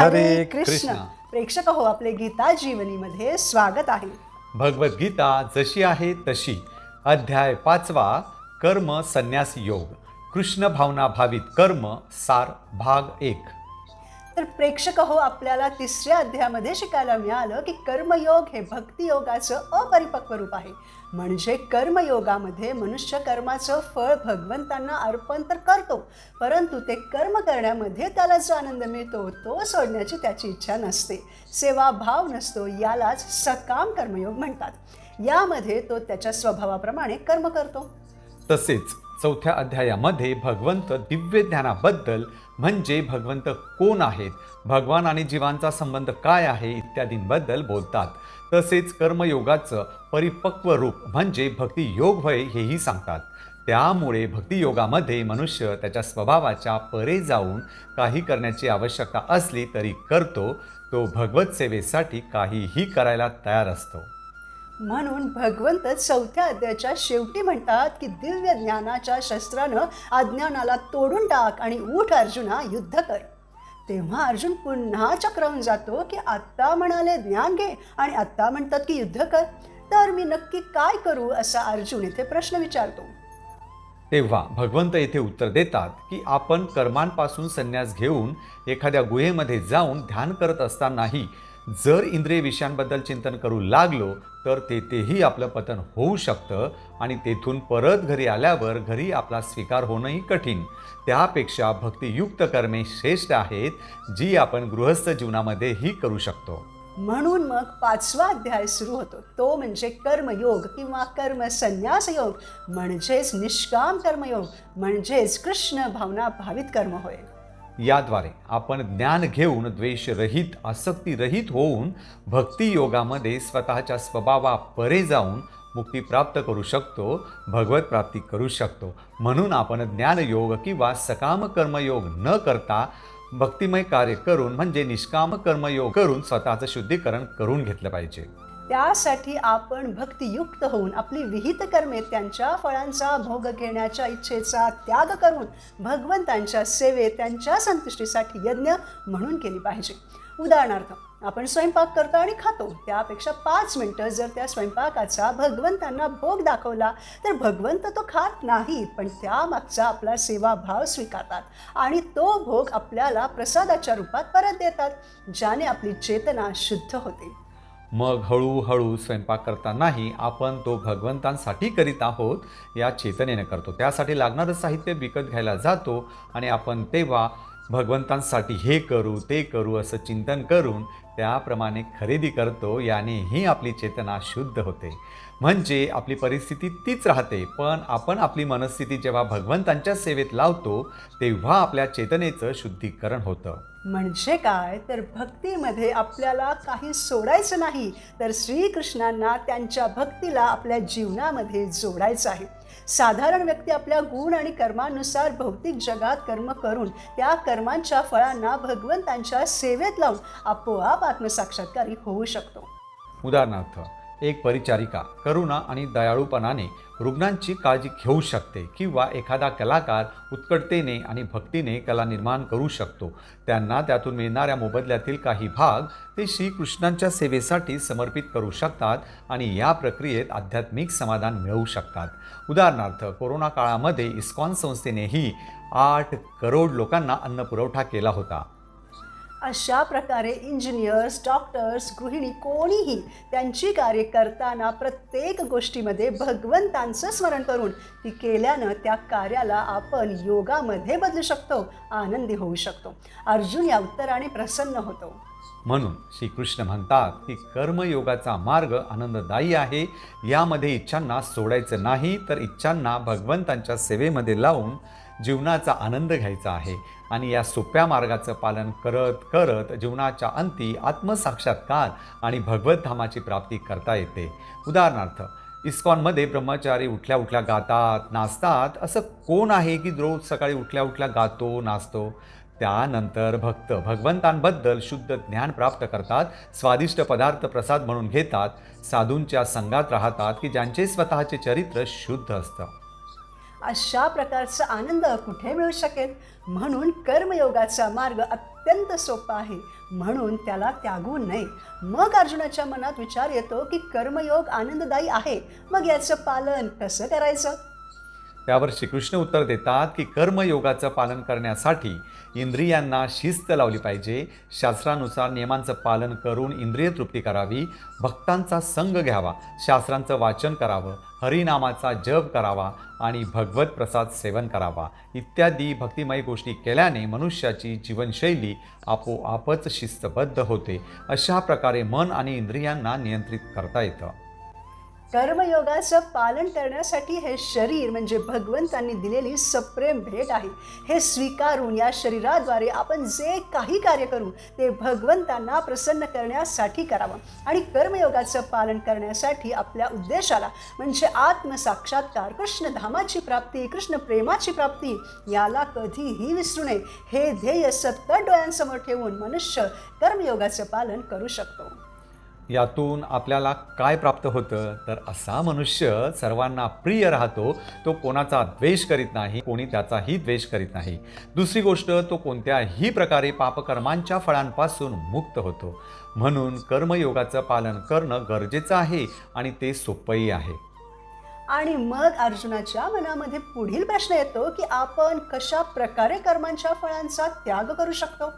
हरे कृष्ण. प्रेक्षक हो आपले गीता जीवनीमध्ये स्वागत आहे. भगवद्गीता जशी आहे तशी. अध्याय पाचवा कर्म संन्यास योग. कृष्ण भावना भावित कर्म सार भाग एक. तर प्रेक्षक हो आपल्याला तिसऱ्या अध्यायामध्ये शिकायला मिळालं की कर्मयोग हे भक्तियोगाचं अपरिपक्व रूप आहे. म्हणजे कर्मयोगामध्ये मनुष्य कर्माचं फळ भगवंतांना अर्पण तर करतो परंतु ते कर्म करण्यामध्ये त्याला जो आनंद मिळतो तो सोडण्याची त्याची इच्छा नसते. सेवाभाव नसतो यालाच सकाम कर्मयोग म्हणतात. यामध्ये तो त्याच्या स्वभावाप्रमाणे कर्म करतो. तसेच चौथ्या अध्यायामध्ये भगवंत दिव्य ज्ञानाबद्दल म्हणजे भगवंत कोण आहेत? भगवान आणि जीवांचा संबंध काय आहे? इत्यादींबद्दल बोलतात. तसेच कर्मयोगाचं परिपक्व रूप म्हणजे भक्तियोग होय हेही सांगतात. त्यामुळे भक्तियोगामध्ये मनुष्य त्याच्या स्वभावाच्या परे जाऊन काही करण्याची आवश्यकता असली तरी करतो. तो भगवत सेवेसाठी काहीही करायला तयार असतो. म्हणून भगवंत चौथ्या अध्यायाच्या शेवटी म्हणतात की दिव्य ज्ञानाच्या शस्त्रानं अज्ञानाला तोडून टाक आणि उठ अर्जुना युद्ध कर. तेव्हा अर्जुन पुन्हा चक्रावून जातो की आत्ता म्हणाले ज्ञान घे आणि आत्ता म्हणतात की युद्ध कर. तर मी नक्की काय करू असा अर्जुन इथे प्रश्न विचारतो. तेव्हा भगवंत येथे उत्तर देतात की आपण कर्मांपासून संन्यास घेऊन एखाद्या गुहेमध्ये जाऊन ध्यान करत असतानाही जर इंद्रिय विषयांबद्दल चिंतन करू लागलो तर तेथेही आपलं पतन होऊ शकतं आणि तेथून परत घरी आल्यावर घरी आपला स्वीकार होणंही कठीण. त्यापेक्षा भक्तियुक्त कर्मे श्रेष्ठ आहेत जी आपण गृहस्थ जीवनामध्येही करू शकतो. म्हणून मग पाचवा अध्याय सुरू होतो. तो म्हणजे कर्मयोग किंवा कर्म संन्यास योग म्हणजेच निष्काम कर्मयोग म्हणजेच कृष्ण भावना भावित कर्म होय. याद्वारे आपण ज्ञान घेऊन द्वेषरहित आसक्तीरहित होऊन भक्तियोगामध्ये स्वतःच्या स्वभावा परे जाऊन मुक्ती प्राप्त करू शकतो भगवत प्राप्ती करू शकतो. म्हणून आपण ज्ञानयोग किंवा सकाम कर्मयोग न करता भक्तिमय कार्य करून म्हणजे निष्काम कर्मयोग करून स्वतःचं शुद्धीकरण करून घेतलं पाहिजे. त्यासाठी आपण भक्तियुक्त होऊन आपली विहित कर्मे त्यांच्या फळांचा भोग घेण्याच्या इच्छेचा त्याग करून भगवंतांच्या सेवेत त्यांच्या संतुष्टीसाठी यज्ञ म्हणून केली पाहिजे. उदाहरणार्थ आपण स्वयंपाक करतो आणि खातो. त्यापेक्षा पाच मिनटं जर त्या स्वयंपाकाचा भगवंतांना भोग दाखवला तर भगवंत तो खात नाही पण त्यामागचा आपला सेवाभाव स्वीकारतात आणि तो भोग आपल्याला प्रसादाच्या रूपात परत देतात ज्याने आपली चेतना शुद्ध होते. मग हळूहळू स्वयंपाक करतानाही आपण तो भगवंतांसाठी करीत आहोत या चेतनेने करतो. त्यासाठी लागणारं साहित्य विकत घ्यायला जातो आणि आपण तेव्हा भगवंतांसाठी हे करू ते करू असं चिंतन करून त्याप्रमाणे खरेदी करतो. यानेही आपली चेतना शुद्ध होते. म्हणजे आपली परिस्थिती तीच राहते. पण आपण आपली मनस्थिती जेव्हा भगवंतांच्या सेवेत लावतो तेव्हा आपल्या चेतनेचं शुद्धीकरण होतं. म्हणजे काय? तर भक्तीमध्ये आपल्याला काही सोडायचं नाही तर श्रीकृष्णांना त्यांच्या भक्तीला आपल्या जीवनामध्ये जोडायचं आहे. साधारण व्यक्ती आपल्या गुण आणि कर्मानुसार भौतिक जगात कर्म करून त्या कर्मांच्या फळांना भगवंतांच्या सेवेत लावून आपोआप आत्मसाक्षात्कारी होऊ शकतो. उदाहरणार्थ एक परिचारिका करुणा आणि दयाळूपणाने रुग्णांची काळजी घेऊ शकते किंवा एखादा कलाकार उत्कटतेने आणि भक्तीने कला निर्माण करू शकतो. त्यांना त्यातून मिळणाऱ्या मोबदल्यातील काही भाग ते श्रीकृष्णांच्या सेवेसाठी समर्पित करू शकतात आणि या प्रक्रियेत आध्यात्मिक समाधान मिळवू शकतात. उदाहरणार्थ कोरोना काळामध्ये इस्कॉन संस्थेनेही आठ करोड लोकांना अन्न पुरवठा केला होता. अशा प्रकारे इंजिनियर्स डॉक्टर्स गृहिणी कोणीही त्यांची कार्य करताना प्रत्येक गोष्टीमध्ये भगवंतांचं स्मरण करून ती केल्यानं त्या कार्याला आपण योगामध्ये बदलू शकतो आनंदी होऊ शकतो. अर्जुन या उत्तराने प्रसन्न होतो. म्हणून श्रीकृष्ण म्हणतात की कर्मयोगाचा मार्ग आनंददायी आहे. यामध्ये इच्छांना सोडायचं नाही तर इच्छांना भगवंतांच्या सेवेमध्ये लावून जीवनाचा आनंद घ्यायचा आहे. आणि या सोप्या मार्गाचं पालन करत करत जीवनाच्या अंती आत्मसाक्षात्कार आणि भगवतधामाची प्राप्ती करता येते. उदाहरणार्थ इस्कॉनमध्ये ब्रह्मचारी उठल्या उठल्या गातात नाचतात असं कोण आहे की रोज सकाळी उठल्या उठल्या गातो नाचतो? त्यानंतर भक्त भगवंतांबद्दल शुद्ध ज्ञान प्राप्त करतात स्वादिष्ट पदार्थ प्रसाद म्हणून घेतात साधूंच्या संघात राहतात की ज्यांचे स्वतःचे चरित्र शुद्ध असतं. अशा प्रकारचा आनंद कुठे मिळू शकेल? म्हणून कर्मयोगाचा मार्ग अत्यंत सोपा आहे. म्हणून त्याला त्यागू नये. मग अर्जुनाच्या मनात विचार येतो की कर्मयोग आनंददायी आहे. मग याचं पालन कसं करायचं? त्यावर श्रीकृष्ण उत्तर देतात की कर्मयोगाचं पालन करण्यासाठी इंद्रियांना शिस्त लावली पाहिजे. शास्त्रानुसार नियमांचं पालन करून इंद्रिय तृप्ती करावी. भक्तांचा संग घ्यावा. शास्त्रांचं वाचन करावं. हरिनामाचा जप करावा आणि भगवत प्रसाद सेवन करावा. इत्यादी भक्तिमय गोष्टी केल्याने मनुष्याची जीवनशैली आपोआपच शिस्तबद्ध होते. अशा प्रकारे मन आणि इंद्रियांना नियंत्रित करता येतं. कर्मयोगाचं पालन करण्यासाठी हे शरीर म्हणजे भगवंतांनी दिलेली सप्रेम भेट आहे. हे स्वीकारून या शरीराद्वारे आपण जे काही कार्य करू ते भगवंतांना प्रसन्न करण्यासाठी करावं. आणि कर्मयोगाचं पालन करण्यासाठी आपल्या उद्देशाला म्हणजे आत्मसाक्षात्कार कृष्णधामाची प्राप्ती कृष्ण प्रेमाची प्राप्ती याला कधीही विसरू नये. हे ध्येय सतत डोळ्यांसमोर ठेवून मनुष्य कर्मयोगाचं पालन करू शकतो. यातून आपल्याला काय प्राप्त होतं? तर असा मनुष्य सर्वांना प्रिय राहतो तो कोणाचा द्वेष करीत नाही कोणी त्याचाही द्वेष करीत नाही. दुसरी गोष्ट तो कोणत्याही प्रकारे पापकर्मांच्या फळांपासून मुक्त होतो. म्हणून कर्मयोगाचं पालन करणं गरजेचं आहे आणि ते सोपंही आहे. आणि मग अर्जुनाच्या मनामध्ये पुढील प्रश्न येतो की आपण कशा प्रकारे कर्मांच्या फळांचा त्याग करू शकतो?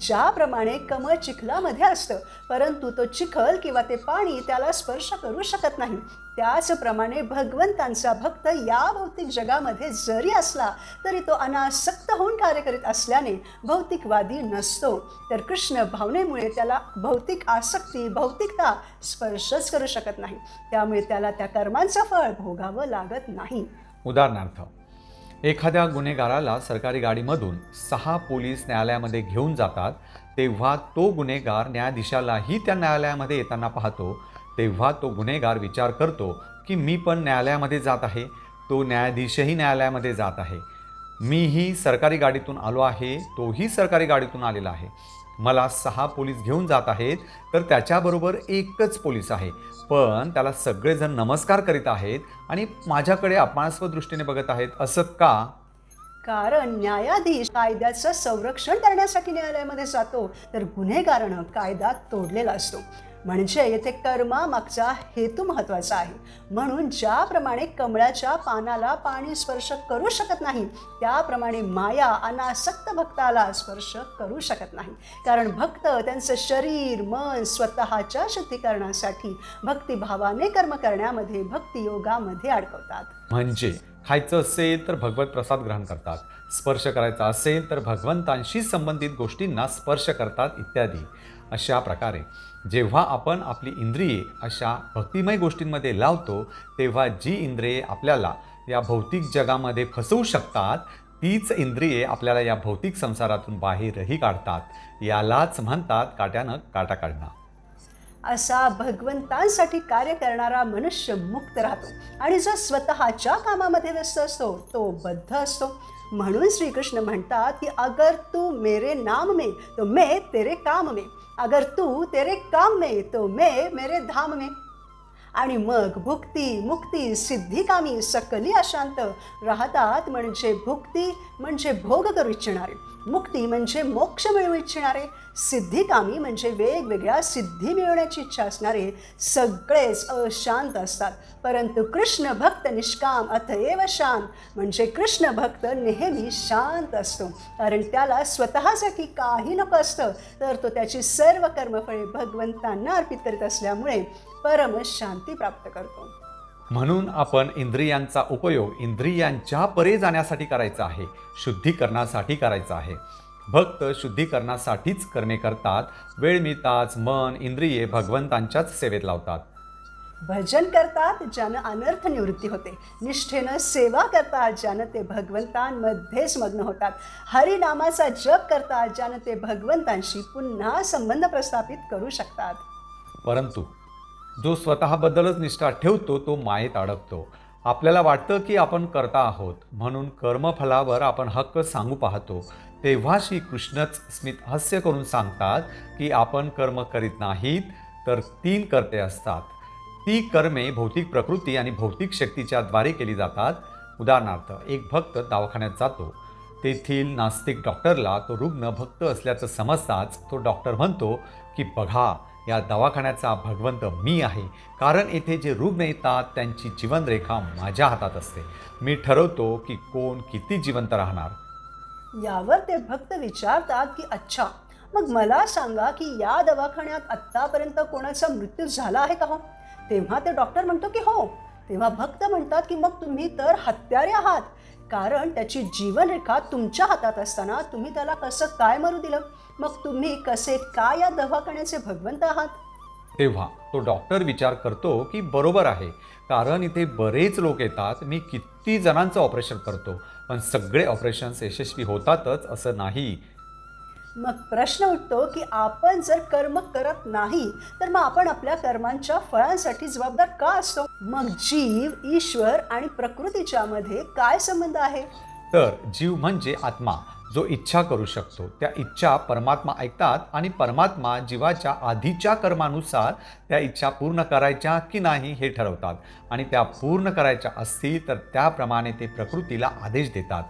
ज्याप्रमाणे कमळ चिखलामध्ये असतं परंतु तो चिखल किंवा ते पाणी त्याला स्पर्श करू शकत नाही. त्याचप्रमाणे भगवंतांचा भक्त या भौतिक जगामध्ये जरी असला तरी तो अनासक्त होऊन कार्य करीत असल्याने भौतिकवादी नसतो. तर कृष्ण भावनेमुळे त्याला भौतिक आसक्ती भौतिकता स्पर्शच करू शकत नाही. त्यामुळे त्याला त्या कर्मांचं फळ भोगावं लागत नाही. उदाहरणार्थ एखाद्या गुन्हेगाराला सरकारी गाडीमधून सहा पोलीस न्यायालयामध्ये घेऊन जातात तेव्हा तो गुन्हेगार न्यायाधीशालाही त्या न्यायालयामध्ये येताना पाहतो तेव्हा तो गुन्हेगार विचार करतो की मी पण न्यायालयामध्ये जात आहे. तो न्यायाधीशही न्यायालयामध्ये जात आहे. मीही सरकारी गाडीतून आलो आहे. तोही सरकारी गाडीतून आलेला आहे. मला सहा पोलीस घेऊन जात आहेत. तर त्याच्याबरोबर एकच पोलीस आहे. पण त्याला सगळेजण नमस्कार करीत आहेत आणि माझ्याकडे अपमानास्पद दृष्टीने बघत आहेत. असं का? कारण न्यायाधीश कायद्याचं संरक्षण करण्यासाठी न्यायालयामध्ये जातो. तर गुन्हेगारानं कायदा तोडलेला असतो. म्हणजे येथे कर्मामागचा हेतू महत्त्वाचा आहे. म्हणून ज्याप्रमाणे कमळाच्या पानाला पाणी स्पर्श करू शकत नाही त्याप्रमाणे माया अनासक्त भक्ताला स्पर्श करू शकत नाही. कारण भक्त त्यांचं शरीर मन स्वतःच्या शुद्धीकरणासाठी भक्तिभावाने कर्म करण्यामध्ये भक्तियोगामध्ये अडकवतात. म्हणजे खायचं असेल तर भगवत प्रसाद ग्रहण करतात. स्पर्श करायचा असेल तर भगवंतांशी संबंधित गोष्टींना स्पर्श करतात इत्यादी. अशा प्रकारे. जेव्हा आपण आपली इंद्रिये अशा भक्तिमय गोष्टींमध्ये लावतो तेव्हा जी इंद्रिये आपल्याला या भौतिक जगामध्ये फसवू शकतात तीच इंद्रिये आपल्याला या भौतिक संसारातून बाहेरही काढतात. यालाच म्हणतात काट्यानं काटा काढणं. असा भगवंतांसाठी कार्य करणारा मनुष्य मुक्त राहतो आणि जो स्वतःच्या कामामध्ये व्यस्त असतो तो बद्ध असतो. म्हणून श्रीकृष्ण म्हणतात की अगर तू मेरे नाम में तो मे तेरे काम में. अगर तू तेरे काम में तो मैं मेरे धाम में आणि मग भुक्ती मुक्ती सिद्धिकामी सकली अशांत राहतात म्हणजे भुक्ती म्हणजे भोग करू इच्छिणारे. मुक्ती म्हणजे मोक्ष मिळवू इच्छिणारे. सिद्धिकामी म्हणजे वेगवेगळ्या सिद्धी मिळवण्याची इच्छा असणारे सगळेच अशांत असतात. परंतु कृष्ण भक्त निष्काम अथएव शांत म्हणजे कृष्ण भक्त नेहमी शांत असतो. कारण त्याला स्वतःसाठी काही नको असतं तर तो त्याची सर्व कर्मफळे भगवंतांना अर्पित करीत असल्यामुळे परम शांती प्राप्त करतो. म्हणून आपण इंद्रियांचा उपयोग इंद्रियांच्या परे जाण्यासाठी करायचा आहे शुद्धीकरणासाठी करायचा आहे. भक्त शुद्धीकरणासाठीच कर्मे करतात वेळ मिळताच मन इंद्रिये भगवंतांच्याच सेवेत लावतात. भजन करतात ज्यानं अनर्थ निवृत्ती होते. निष्ठेनं सेवा करतात ज्यानं ते भगवंतांमध्येच मग्न होतात. हरिनामाचा जप करतात ज्यानं ते भगवंतांशी पुन्हा संबंध प्रस्थापित करू शकतात. परंतु जो स्वतःबद्दलच निष्ठा ठेवतो तो मायेत अडकतो. आपल्याला वाटतं की आपण करता आहोत म्हणून कर्मफलावर आपण हक्क सांगू पाहतो. तेव्हा श्रीकृष्णच स्मित हास्य करून सांगतात की आपण कर्म करीत नाहीत तर तीन कर्ते असतात. ती कर्मे भौतिक प्रकृती आणि भौतिक शक्तीच्या द्वारे केली जातात. उदाहरणार्थ एक भक्त दवाखान्यात जातो. तेथील नास्तिक डॉक्टरला तो रुग्ण भक्त असल्याचं समजताच तो डॉक्टर म्हणतो की बघा या दवाखान्याचा भगवंत मी आहे. कारण येथे जे रुग्ण येतात त्यांची जीवनरेखा माझ्या हातात असते. मी ठरवतो की कोण किती जिवंत राहणार. यावर ते भक्त विचारतात की अच्छा मग मला सांगा की या दवाखान्यात आत्तापर्यंत कोणाचा मृत्यू झाला आहे का हो? तेव्हा ते डॉक्टर म्हणतो की हो तेव्हा भक्त म्हणतात की मग तुम्ही तर हत्यारे आहात. कारण त्याची जीवनरेखा तुमच्या हातात असताना तुम्ही त्याला कसं काय मरू दिलं? मग तुम्ही कसे काय या दवाखान्याचे भगवंत आहात? तेव्हा तो डॉक्टर विचार करतो की बरोबर आहे. कारण इथे बरेच लोक येतात. मी किती जणांचं ऑपरेशन करतो. पण सगळे ऑपरेशन्स यशस्वी होतातच असं नाही. मग प्रश्न उठतो की आपण जर कर्म करत नाही तर मग आपण आपल्या कर्मांच्या फळांसाठी जबाबदार का असतो? मग जीव ईश्वर आणि प्रकृतीच्या मध्ये काय संबंध आहे? तर जीव म्हणजे आत्मा जो इच्छा करू शकतो. त्या इच्छा परमात्मा ऐकतात आणि परमात्मा जीवाच्या आधीच्या कर्मानुसार त्या इच्छा पूर्ण करायच्या की नाही हे ठरवतात. आणि त्या पूर्ण करायच्या असतील तर त्याप्रमाणे ते प्रकृतीला आदेश देतात.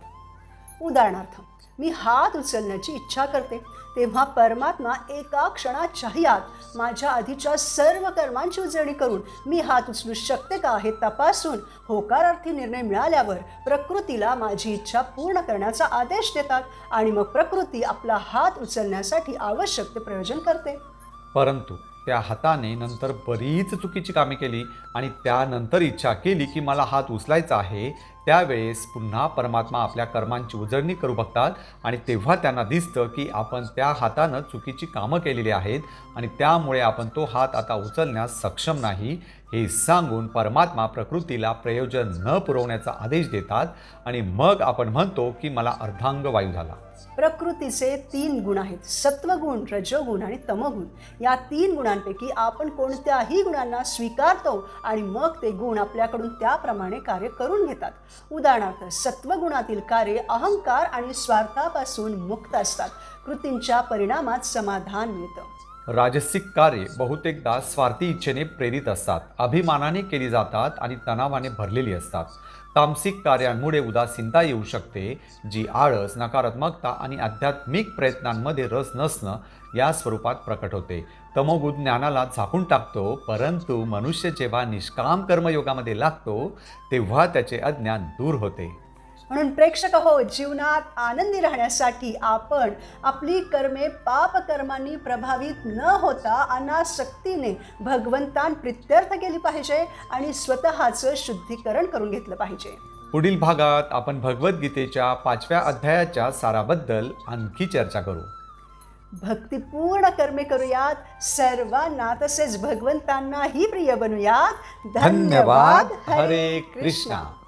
उदाहरणार्थ मी हात उचलण्याची इच्छा करते तेव्हा परमात्मा एका क्षणाच्याही आत माझ्या आधीच्या सर्व कर्मांची उजळणी करून मी हात उचलू शकते का हे तपासून होकारार्थी निर्णय मिळाल्यावर प्रकृतीला माझी इच्छा पूर्ण करण्याचा आदेश देतात आणि मग प्रकृती आपला हात उचलण्यासाठी आवश्यक ते प्रयोजन करते. परंतु त्या हाताने नंतर बरीच चुकीची कामे केली आणि त्यानंतर इच्छा केली की मला हात उचलायचा आहे त्यावेळेस पुन्हा परमात्मा आपल्या कर्मांची उजळणी करू बघतात आणि तेव्हा त्यांना दिसतं की आपण त्या हातानं चुकीची कामं केलेली आहेत आणि त्यामुळे आपण तो हात आता उचलण्यास सक्षम नाही. हे सांगून परमात्मा प्रकृतीला प्रयोजन न पुरवण्याचा आदेश देतात आणि मग आपण म्हणतो की मला अर्धांग वायू झाला. प्रकृतीचे तीन गुण आहेत. सत्वगुण रजोगुण आणि तमगुण. या तीन गुणांपैकी आपण कोणत्याही गुणांना स्वीकारतो आणि मग ते गुण आपल्याकडून त्याप्रमाणे कार्य करून घेतात. उदाहरणार्थ सत्वगुणातील कार्य अहंकार आणि स्वार्थापासून मुक्त असतात. कृतींच्या परिणामात समाधान मिळतं. राजसिक कार्य बहुतेकदा स्वार्थी इच्छेने प्रेरित असतात अभिमानाने केली जातात आणि तणावाने भरलेली असतात. तामसिक कार्यांमुळे उदासीनता येऊ शकते जी आळस नकारात्मकता आणि आध्यात्मिक प्रयत्नांमध्ये रस नसणं या स्वरूपात प्रकट होते. तमोगुण ज्ञानाला झाकून टाकतो परंतु मनुष्य जेव्हा निष्काम कर्मयोगामध्ये लागतो तेव्हा त्याचे अज्ञान दूर होते. म्हणून प्रेक्षक हो जीवनात आनंदी राहण्यासाठी आपण आपली कर्मे पाप कर्मांनी प्रभावित न होता अनासक्तीने भगवंतान प्रित्यर्थ केली पाहिजे आणि स्वतःचं शुद्धीकरण करून घेतलं पाहिजे. पुढील भागात आपण भगवद्गीतेच्या पाचव्या अध्यायाच्या साराबद्दल आणखी चर्चा करू. भक्तिपूर्ण कर्मे करूयात. सर्वांना तसेच भगवंतांनाही प्रिय बनूयात. धन्यवाद. हरे कृष्णा.